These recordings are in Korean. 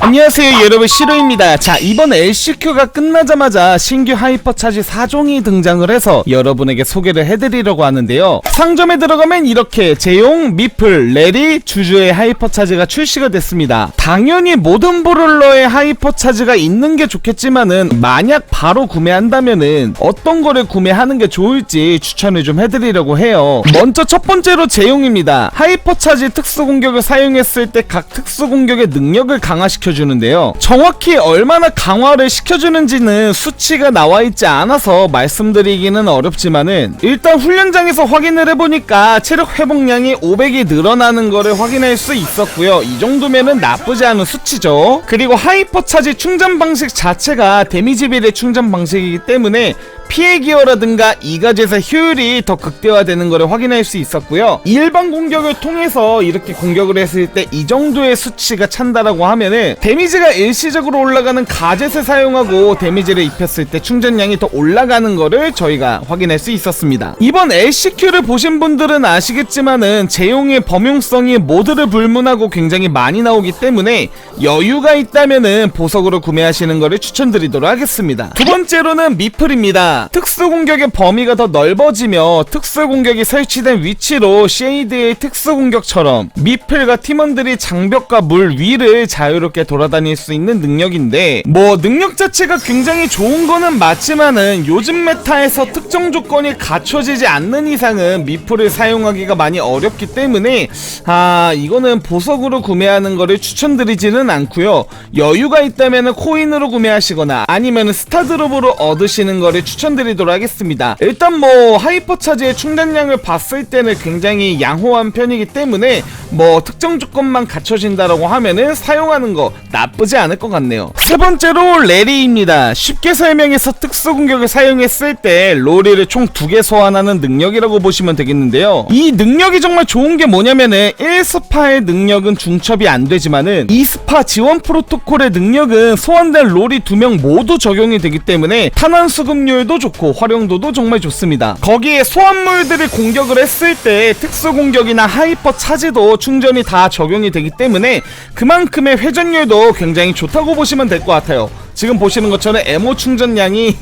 안녕하세요 여러분. 시로입니다. 자 이번 LCQ가 끝나자마자 신규 하이퍼 차지 4종이 등장을 해서 여러분에게 소개를 해드리려고 하는데요. 상점에 들어가면 이렇게 제용, 미플, 레리, 주주의 하이퍼 차지가 출시가 됐습니다. 당연히 모든 브롤러의 하이퍼 차지가 있는 게 좋겠지만은 만약 바로 구매한다면은 어떤 거를 구매하는 게 좋을지 추천을 좀 해드리려고 해요. 먼저 첫 번째로 제용입니다. 하이퍼 차지 특수 공격을 사용했을 때 각 특수 공격의 능력을 강화시켜 주는데요. 정확히 얼마나 강화를 시켜주는지는 수치가 나와 있지 않아서 말씀드리기는 어렵지만은 일단 훈련장에서 확인을 해보니까 체력 회복량이 500이 늘어나는 거를 확인할 수 있었고요. 이 정도면은 나쁘지 않은 수치죠. 그리고 하이퍼 차지 충전 방식 자체가 데미지 비례 충전 방식이기 때문에 피해 기어라든가 이가젯의 효율이 더 극대화되는 것을 확인할 수 있었고요. 일반 공격을 통해서 이렇게 공격을 했을 때 이 정도의 수치가 찬다라고 하면은 데미지가 일시적으로 올라가는 가젯을 사용하고 데미지를 입혔을 때 충전량이 더 올라가는 거를 저희가 확인할 수 있었습니다. 이번 LCQ를 보신 분들은 아시겠지만은 제용의 범용성이 모드를 불문하고 굉장히 많이 나오기 때문에 여유가 있다면은 보석으로 구매하시는 거를 추천드리도록 하겠습니다. 두 번째로는 미플입니다. 특수 공격의 범위가 더 넓어지며 특수 공격이 설치된 위치로 쉐이드의 특수 공격처럼 미플과 팀원들이 장벽과 물 위를 자유롭게 돌아다닐 수 있는 능력인데 뭐 능력 자체가 굉장히 좋은 거는 맞지만은 요즘 메타에서 특정 조건이 갖춰지지 않는 이상은 미플을 사용하기가 많이 어렵기 때문에 아 이거는 보석으로 구매하는 거를 추천드리지는 않고요. 여유가 있다면은 코인으로 구매하시거나 아니면은 스타드롭으로 얻으시는 거를 추천 드리도록 하겠습니다 일단 뭐 하이퍼 차지의 충전량을 봤을 때는 굉장히 양호한 편이기 때문에 뭐 특정 조건만 갖춰진다라고 하면은 사용하는 거 나쁘지 않을 것 같네요. 세 번째로 레리입니다. 쉽게 설명해서 특수 공격을 사용했을 때 로리를 총 두 개 소환하는 능력이라고 보시면 되겠는데요. 이 능력이 정말 좋은 게 뭐냐면은 1스파의 능력은 중첩이 안 되지만은 2스파 지원 프로토콜의 능력은 소환된 로리 두 명 모두 적용이 되기 때문에 탄환 수급률도 좋고 활용도도 정말 좋습니다. 거기에 소환물들이 공격을 했을 때 특수 공격이나 하이퍼 차지도 충전이 다 적용이 되기 때문에 그만큼의 회전율도 굉장히 좋다고 보시면 될 것 같아요. 지금 보시는 것처럼 에모 충전량이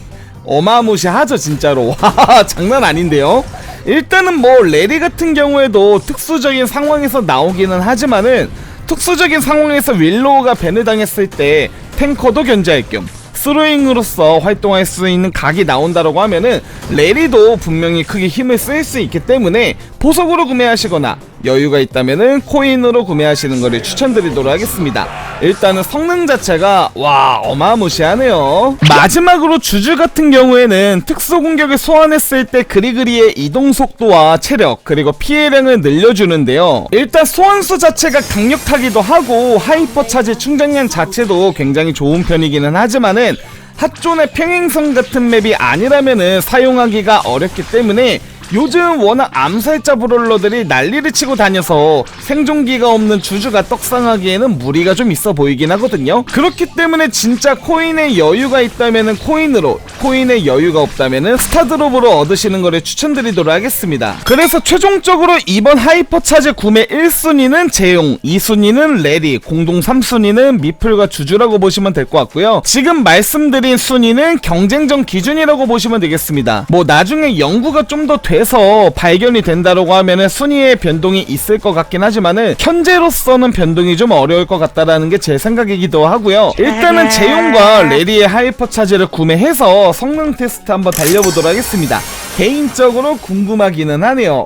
어마무시하죠 진짜로 와 장난 아닌데요 일단은 뭐 레리 같은 경우에도 특수적인 상황에서 나오기는 하지만은 특수적인 상황에서 윌로우가 밴을 당했을 때 탱커도 견제할 겸 스로잉으로서 활동할 수 있는 각이 나온다라고 하면은 레리도 분명히 크게 힘을 쓸 수 있기 때문에 보석으로 구매하시거나 여유가 있다면은 코인으로 구매하시는 것을 추천드리도록 하겠습니다. 일단은 성능 자체가 와 어마무시하네요. 마지막으로 주주 같은 경우에는 특수 공격을 소환했을 때 그리그리의 이동 속도와 체력 그리고 피해량을 늘려주는데요. 일단 소환수 자체가 강력하기도 하고 하이퍼 차지 충전량 자체도 굉장히 좋은 편이기는 하지만은 핫존의 평행선 같은 맵이 아니라면은 사용하기가 어렵기 때문에 요즘 워낙 암살자 브롤러들이 난리를 치고 다녀서 생존기가 없는 주주가 떡상하기에는 무리가 좀 있어 보이긴 하거든요. 그렇기 때문에 진짜 코인에 여유가 있다면은 코인으로, 코인에 여유가 없다면은 스타드롭으로 얻으시는 거를 추천드리도록 하겠습니다. 그래서 최종적으로 이번 하이퍼 차지 구매 1순위는 제용, 2순위는 레리, 공동 3순위는 미플과 주주라고 보시면 될 것 같고요. 지금 말씀드린 순위는 경쟁전 기준이라고 보시면 되겠습니다. 뭐 나중에 연구가 좀더 돼서 발견이 된다라고 하면은 순위의 변동이 있을 것 같긴 하지만은 현재로서는 변동이 좀 어려울 것 같다라는 게 제 생각이기도 하고요. 일단은 제용과 레리의 하이퍼 차지를 구매해서 성능 테스트 한번 달려보도록 하겠습니다. 개인적으로 궁금하기는 하네요.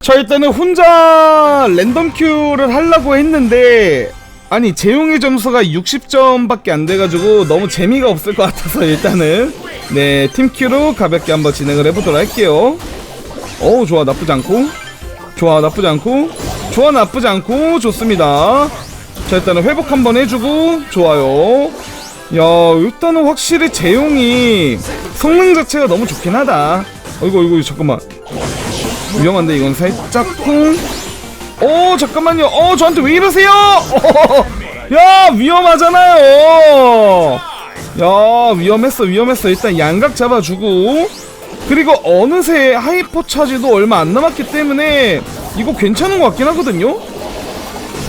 저 일단은 혼자 랜덤 큐를 하려고 했는데 아니 재용의 점수가 60점밖에 안 돼가지고 너무 재미가 없을 것 같아서 일단은 네 팀큐로 가볍게 한번 진행을 해보도록 할게요 어우 좋아 나쁘지 않고. 좋아 나쁘지 않고. 좋아 나쁘지 않고. 좋습니다. 자 일단은 회복 한번 해주고. 좋아요. 야 일단은 확실히 재용이 성능 자체가 너무 좋긴 하다. 어이구 어이구 잠깐만. 위험한데 이건 살짝 쿵. 오 잠깐만요. 어 저한테 왜 이러세요? 어, 야 위험하잖아요. 야 위험했어 위험했어. 일단 양각 잡아주고 그리고 어느새 하이퍼 차지도 얼마 안 남았기 때문에 이거 괜찮은 것 같긴 하거든요?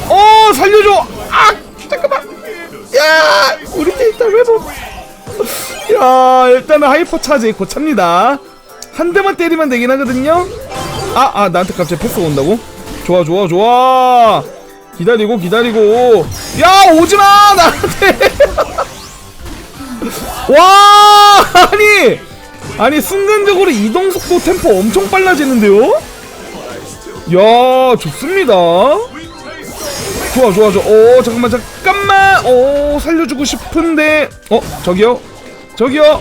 어 살려줘! 아 잠깐만! 야 우리 팀 일단 회복! 야 일단은 하이퍼 차지 고찹니다. 한 대만 때리면 되긴 하거든요? 아 아 나한테 갑자기 패스 온다고? 좋아 좋아 좋아! 기다리고 기다리고! 야 오지마! 나한테! 와 아니 아니 순간적으로 이동 속도 템포 엄청 빨라지는데요? 야 좋습니다. 좋아 좋아 좋아. 오 잠깐만 잠깐만. 오 살려주고 싶은데. 어 저기요? 저기요?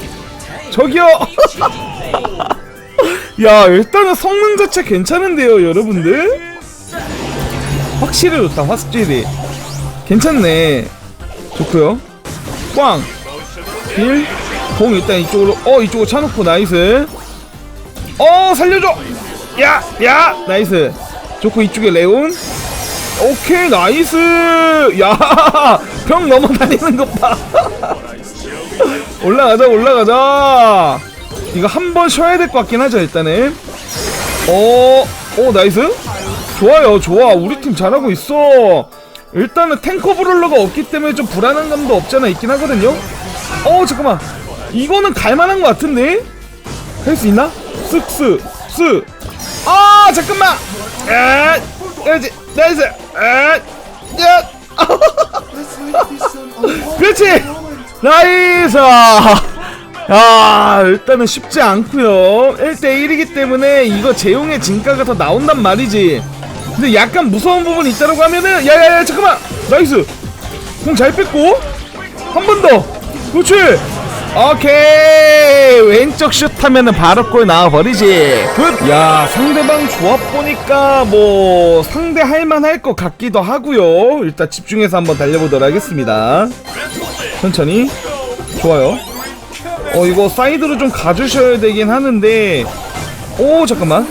저기요? 야 일단은 성능 자체 괜찮은데요 여러분들? 확실히 좋다 확실히. 괜찮네. 좋고요. 꽝 1 봉 일단 이쪽으로 어 이쪽으로 차놓고 나이스. 어 살려줘! 야야! 야! 나이스. 좋고 이쪽에 레온. 오케이 나이스! 야병 넘어다니는 것봐. 올라가자 올라가자. 이거 한 번 쉬어야 될 것 같긴 하죠 일단은. 어, 어 나이스. 좋아요 좋아. 우리 팀 잘하고 있어. 일단은 탱커 브롤러가 없기 때문에 좀 불안한 감도 없잖아 있긴 하거든요. 어 잠깐만. 이거는 갈만한 것 같은데? 할 수 있나? 쓱쓱 쓱아 잠깐만! 에 그렇지 나이스 에 야 그렇지! 나이스! 야 일단은 쉽지 않고요. 1대1이기 때문에 이거 재용의 진가가 더 나온단 말이지. 근데 약간 무서운 부분이 있다라고 하면은 야야야 잠깐만! 나이스! 공 잘 뺐고? 한 번 더! 그렇지 오케이. 왼쪽 슛 하면은 바로 골 나와버리지. 굿야 상대방 조합 보니까 뭐 상대 할만할 것 같기도 하고요. 일단 집중해서 한번 달려보도록 하겠습습니다. 천천히. 좋아요. 어 이거 사이드로 좀 가주셔야 되긴 하는데. 오 잠깐만.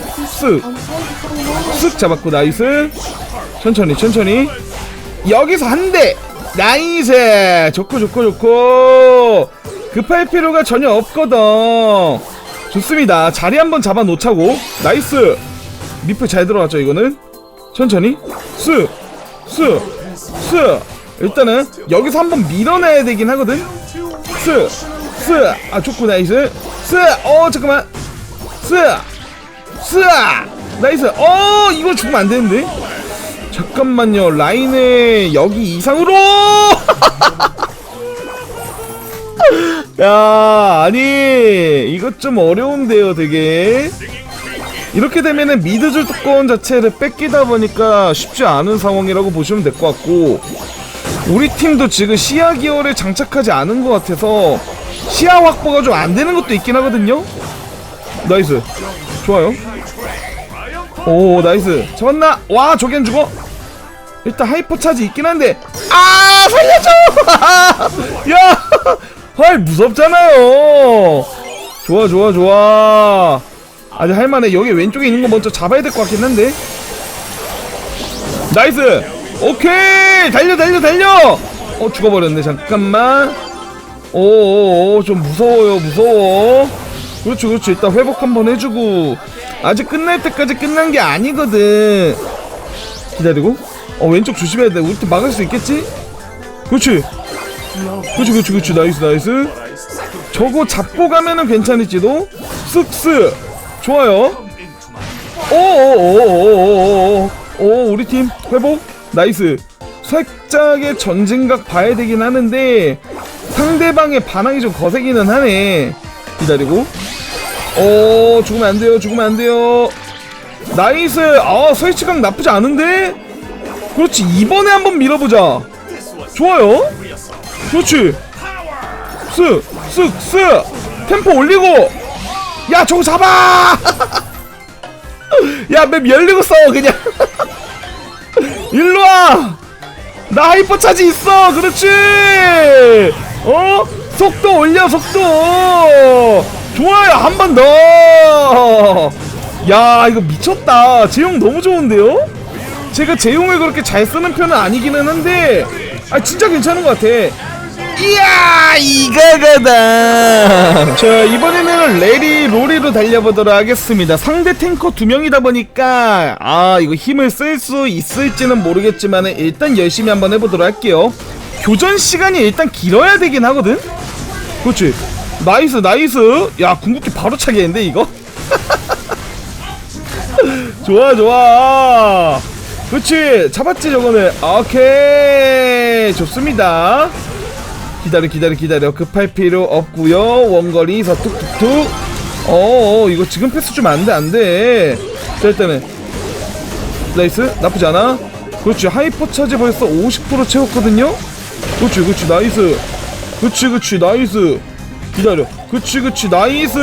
쓱쓱 잡았고 나이스. 천천히 천천히. 여기서 한대. 나이스. 좋고 좋고 좋고 급할 필요가 전혀 없거든. 좋습니다. 자리 한번 잡아 놓자고. 나이스. 미프 잘 들어갔죠 이거는? 천천히. 쓱쓱쓱 일단은 여기서 한번 밀어내야 되긴 하거든. 쓱 스! 아 좋고 나이스. 스! 어 잠깐만. 스! 스! 나이스. 어 이거 죽으면 안 되는데? 잠깐만요. 라인에 여기 이상으로 야 아니 이것 좀 어려운데요 되게 이렇게 되면은 미드줄 뚜껑 자체를 뺏기다 보니까 쉽지 않은 상황이라고 보시면 될 것 같고 우리 팀도 지금 시야 기어를 장착하지 않은 것 같아서 시야 확보가 좀 안 되는 것도 있긴 하거든요. 나이스, 좋아요. 오, 나이스. 잡았나? 와, 저겐 죽어. 일단 하이퍼 차지 있긴 한데, 아, 살려줘! 야, 헐 무섭잖아요. 좋아, 좋아, 좋아. 아직 할만해. 여기 왼쪽에 있는 거 먼저 잡아야 될 것 같긴 한데. 나이스. 오케이, 달려, 달려, 달려. 어, 죽어버렸네. 잠깐만. 오오오 좀 무서워요 무서워 그렇죠 그렇죠 일단 회복 한번 해주고 아직 끝날 때까지 끝난 게 아니거든 기다리고 어 왼쪽 조심해야 돼 우리 팀 막을 수 있겠지? 그렇지 그렇지 그렇지 그렇지 나이스 나이스. 저거 잡고 가면은 괜찮을지도? 쓱쓱. 좋아요. 오오오오오오오 오 우리 팀 회복. 나이스. 살짝의 전진각 봐야 되긴 하는데 상대방의 반항이 좀 거세기는 하네. 기다리고. 오 죽으면 안 돼요 죽으면 안 돼요. 나이스. 아 설치각 나쁘지 않은데? 그렇지 이번에 한번 밀어보자. 좋아요 그렇지. 쓱쓱쓱. 템포 올리고. 야 저거 잡아! 야맵 열리고 싸워 그냥. 일로와! 나 하이퍼 차지 있어 그렇지! 어? 속도 올려 속도! 좋아요 한 번 더! 야 이거 미쳤다. 제용 너무 좋은데요? 제가 제용을 그렇게 잘 쓰는 편은 아니기는 한데 아 진짜 괜찮은 것 같아 이야 이가가다 자 이번에는 레리 로리로 달려보도록 하겠습니다. 상대 탱커 두 명이다 보니까 아 이거 힘을 쓸 수 있을지는 모르겠지만 일단 열심히 한번 해보도록 할게요. 교전 시간이 일단 길어야 되긴 하거든? 그렇지? 나이스 나이스. 야 궁극기 바로 차겠는데 이거? 좋아 좋아. 그렇지? 잡았지 저거는? 오케이. 좋습니다 기다려 기다려 기다려. 급할 필요 없고요. 원거리에서 툭툭툭. 어 이거 지금 패스 주면 안돼 안돼. 자 일단은. 나이스 나쁘지 않아. 그렇지 하이퍼 차지 벌써 50% 채웠거든요? 그렇지 그렇지 나이스. 그렇지 그렇지 나이스. 기다려. 그렇지 그렇지 나이스.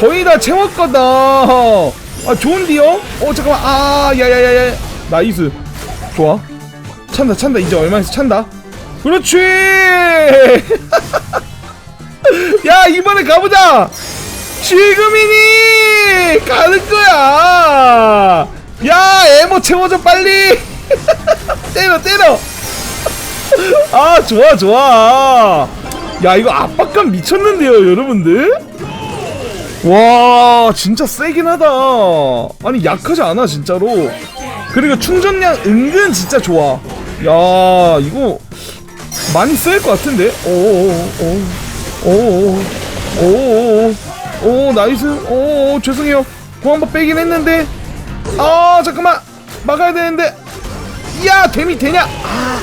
거의 다 채웠거든 아 좋은데요? 어 잠깐만. 아 야야야야. 나이스. 좋아. 찬다 찬다. 이제 얼마에서 찬다 그렇지! 야 이번에 가보자! 지금이니! 가는 거야! 야 에모 채워줘 빨리! 때려 때려! 아 좋아 좋아! 야 이거 압박감 미쳤는데요 여러분들? 와 진짜 세긴 하다. 아니 약하지 않아 진짜로? 그리고 충전량 은근 진짜 좋아. 야 이거 많이 쓸것 같은데? 오오오오오오오오 나이스. 오 죄송해요. 공 한번 빼긴 했는데. 아 잠깐만. 막아야 되는데. 야 데미 되냐? 아,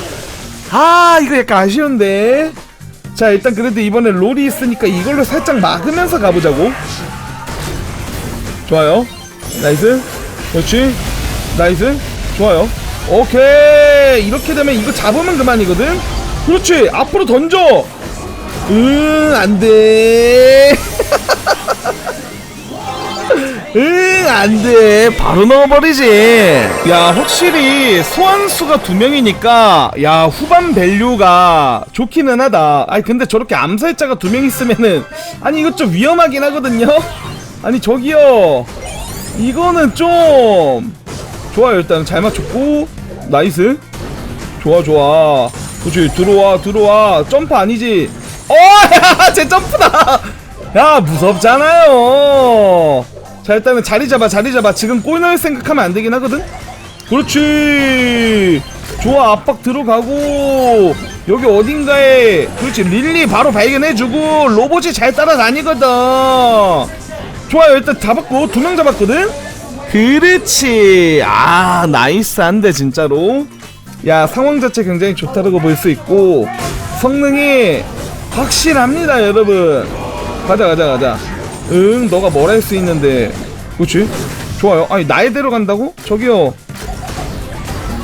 아 이거 약간 아쉬운데. 자 일단 그래도 이번에 롤이 있으니까 이걸로 살짝 막으면서 가보자고. 좋아요. 나이스. 그렇지. 나이스. 좋아요. 오케이. 이렇게 되면 이거 잡으면 그만이거든 그렇지 앞으로 던져. 응 안돼. 응 안돼. 바로 넣어버리지. 야 확실히 소환수가 두 명이니까 야 후반 밸류가 좋기는 하다. 아니 근데 저렇게 암살자가 두 명 있으면은 아니 이것 좀 위험하긴 하거든요? 아니 저기요. 이거는 좀 좋아요. 일단 잘 맞췄고 나이스. 좋아 좋아 그렇지 들어와 들어와. 점프 아니지? 어야제 점프다. 야 무섭잖아요. 자 일단은 자리 잡아 자리 잡아. 지금 골 넣을 생각하면 안 되긴 하거든? 그렇지. 좋아 압박 들어가고. 여기 어딘가에 그렇지 릴리 바로 발견해주고 로봇이 잘 따라다니거든. 좋아요 일단 잡았고 두 명 잡았거든? 그렇지. 아 나이스한데 진짜로 야 상황 자체 굉장히 좋다고 볼 수 있고 성능이 확실합니다 여러분. 가자 가자 가자. 응 너가 뭘 할 수 있는데. 그렇지 좋아요. 아니 나의대로 간다고? 저기요.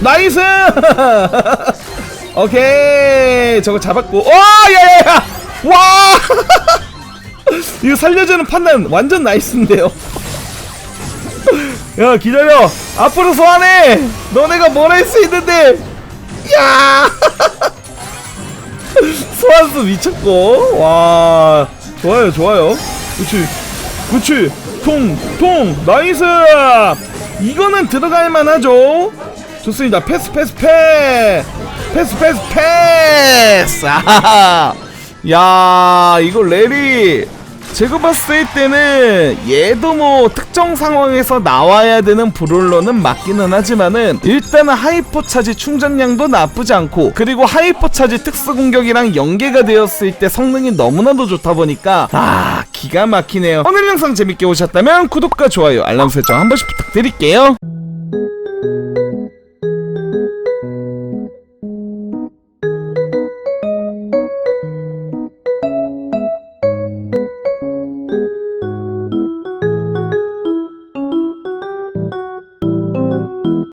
나이스! 오케이. 저거 잡았고. 와 야야야! 와! 이거 살려주는 판단 완전 나이스인데요 야 기다려. 앞으로 소환해. 너네가 뭘 할 수 있는데. 야! 소환수 미쳤고. 와 좋아요 좋아요. 그치 그치. 통통. 나이스! 이거는 들어갈 만하죠? 좋습니다. 패스 패스 패스. 패스 패스 패스. 아하하. 야 이거 레리 제가 봤을 때는 얘도 뭐 특정 상황에서 나와야 되는 브롤러는 맞기는 하지만은 일단은 하이퍼 차지 충전량도 나쁘지 않고 그리고 하이퍼 차지 특수 공격이랑 연계가 되었을 때 성능이 너무나도 좋다 보니까 아 기가 막히네요. 오늘 영상 재밌게 보셨다면 구독과 좋아요 알람 설정 한 번씩 부탁드릴게요